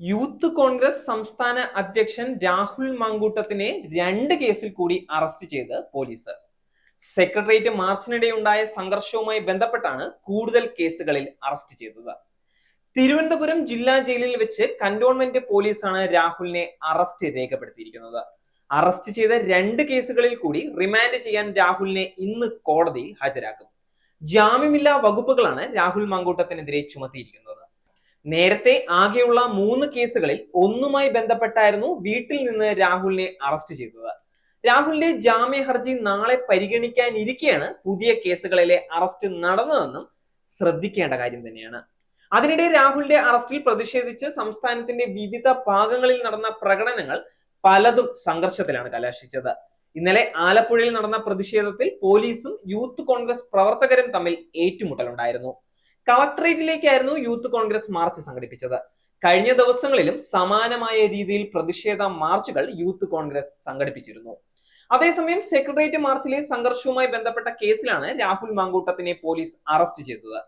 Youth Congress സംസ്ഥാന അധ്യക്ഷൻ രാഹുൽ മാങ്കൂട്ടത്തിനെ രണ്ട് കേസിൽ കൂടി അറസ്റ്റ് ചെയ്ത് പോലീസ്. സെക്രട്ടേറിയറ്റ് മാർച്ചിനിടെയുണ്ടായ സംഘർഷവുമായി ബന്ധപ്പെട്ടാണ് കൂടുതൽ കേസുകളിൽ അറസ്റ്റ് ചെയ്തത്. തിരുവനന്തപുരം ജില്ലാ ജയിലിൽ വെച്ച് കന്റോൺമെന്റ് പോലീസാണ് രാഹുലിനെ അറസ്റ്റ് രേഖപ്പെടുത്തിയിരിക്കുന്നത്. അറസ്റ്റ് ചെയ്ത രണ്ട് കേസുകളിൽ കൂടി റിമാൻഡ് ചെയ്യാൻ രാഹുലിനെ ഇന്ന് കോടതിയിൽ ഹാജരാക്കും. ജാമ്യമില്ലാ വകുപ്പുകളാണ് രാഹുൽ മാങ്കൂട്ടത്തിനെതിരെ ചുമത്തിയിരിക്കുന്നത്. നേരത്തെ ആകെയുള്ള മൂന്ന് കേസുകളിൽ ഒന്നുമായി ബന്ധപ്പെട്ടായിരുന്നു വീട്ടിൽ നിന്ന് രാഹുലിനെ അറസ്റ്റ് ചെയ്തത്. രാഹുലിന്റെ ജാമ്യ ഹർജി നാളെ പരിഗണിക്കാനിരിക്കെയാണ് പുതിയ കേസുകളിലെ അറസ്റ്റ് നടന്നതെന്നും ശ്രദ്ധിക്കേണ്ട കാര്യം തന്നെയാണ്. അതിനിടെ രാഹുലിന്റെ അറസ്റ്റിൽ പ്രതിഷേധിച്ച് സംസ്ഥാനത്തിന്റെ വിവിധ ഭാഗങ്ങളിൽ നടന്ന പ്രകടനങ്ങൾ പലതും സംഘർഷത്തിലാണ് കലാശിച്ചത്. ഇന്നലെ ആലപ്പുഴയിൽ നടന്ന പ്രതിഷേധത്തിൽ പോലീസും യൂത്ത് കോൺഗ്രസ് പ്രവർത്തകരും തമ്മിൽ ഏറ്റുമുട്ടലുണ്ടായിരുന്നു. കളക്ടറേറ്റിലേക്കായിരുന്നു യൂത്ത് കോൺഗ്രസ് മാർച്ച് സംഘടിപ്പിച്ചത്. കഴിഞ്ഞ ദിവസങ്ങളിലും സമാനമായ രീതിയിൽ പ്രതിഷേധ മാർച്ചുകൾ യൂത്ത് കോൺഗ്രസ് സംഘടിപ്പിച്ചിരുന്നു. അതേസമയം സെക്രട്ടേറിയറ്റ് മാർച്ചിലെ സംഘർഷവുമായി ബന്ധപ്പെട്ട കേസിലാണ് രാഹുൽ മാങ്കൂട്ടത്തിനെ പോലീസ് അറസ്റ്റ് ചെയ്തത്.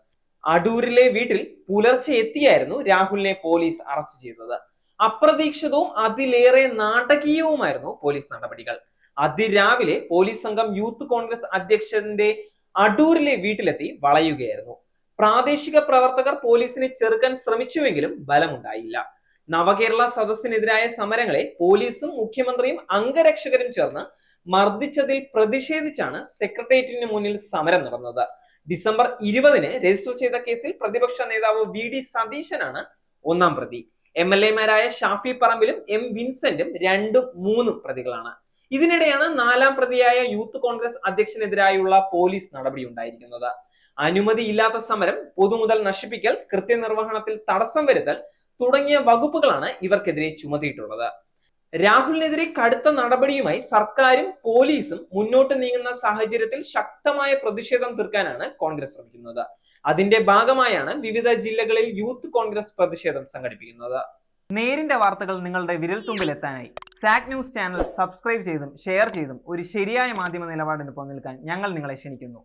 അടൂരിലെ വീട്ടിൽ പുലർച്ചെ എത്തിയായിരുന്നു രാഹുലിനെ പോലീസ് അറസ്റ്റ് ചെയ്തത്. അപ്രതീക്ഷിതവും അതിലേറെ നാടകീയവുമായിരുന്നു പോലീസ് നടപടികൾ. അതിരാവിലെ പോലീസ് സംഘം യൂത്ത് കോൺഗ്രസ് അധ്യക്ഷന്റെ അടൂരിലെ വീട്ടിലെത്തി വളയുകയായിരുന്നു. പ്രാദേശിക പ്രവർത്തകർ പോലീസിനെ ചെറുക്കാൻ ശ്രമിച്ചുവെങ്കിലും ബലമുണ്ടായില്ല. നവകേരള സദസ്സിനെതിരായ സമരങ്ങളെ പോലീസും മുഖ്യമന്ത്രിയും അംഗരക്ഷകരും ചേർന്ന് മർദ്ദിച്ചതിൽ പ്രതിഷേധിച്ചാണ് സെക്രട്ടേറിയറ്റിന് മുന്നിൽ സമരം നടന്നത്. ഡിസംബർ ഇരുപതിന് രജിസ്റ്റർ ചെയ്ത കേസിൽ പ്രതിപക്ഷ നേതാവ് വി ഡി സതീശനാണ് ഒന്നാം പ്രതി. എം എൽ എമാരായ ഷാഫി പറമ്പിലും എം വിൻസെന്റും രണ്ടും മൂന്നും പ്രതികളാണ്. ഇതിനിടെയാണ് നാലാം പ്രതിയായ യൂത്ത് കോൺഗ്രസ് അധ്യക്ഷനെതിരായുള്ള പോലീസ് നടപടി ഉണ്ടായിരിക്കുന്നത്. അനുമതിയില്ലാത്ത സമരം പൊതുമുതൽ നശിപ്പിക്കൽ കൃത്യനിർവഹണത്തിൽ തടസ്സം വരുത്തൽ തുടങ്ങിയ വകുപ്പുകളാണ് ഇവർക്കെതിരെ ചുമത്തിയിട്ടുള്ളത്. രാഹുലിനെതിരെ കടുത്ത നടപടിയുമായി സർക്കാരും പോലീസും മുന്നോട്ട് നീങ്ങുന്ന സാഹചര്യത്തിൽ ശക്തമായ പ്രതിഷേധം തീർക്കാനാണ് കോൺഗ്രസ് ശ്രമിക്കുന്നത്. അതിന്റെ ഭാഗമായാണ് വിവിധ ജില്ലകളിൽ യൂത്ത് കോൺഗ്രസ് പ്രതിഷേധം സംഘടിപ്പിക്കുന്നത്. നേരിന്റെ വാർത്തകൾ നിങ്ങളുടെ വിരൽത്തുമ്പിൽ എത്താനായി സാക് ന്യൂസ് ചാനൽ സബ്സ്ക്രൈബ് ചെയ്തും ഷെയർ ചെയ്തും ഒരു ശരിയായ മാധ്യമ നിലപാടിന് പോകാൻ ഞങ്ങൾ നിങ്ങളെ ക്ഷണിക്കുന്നു.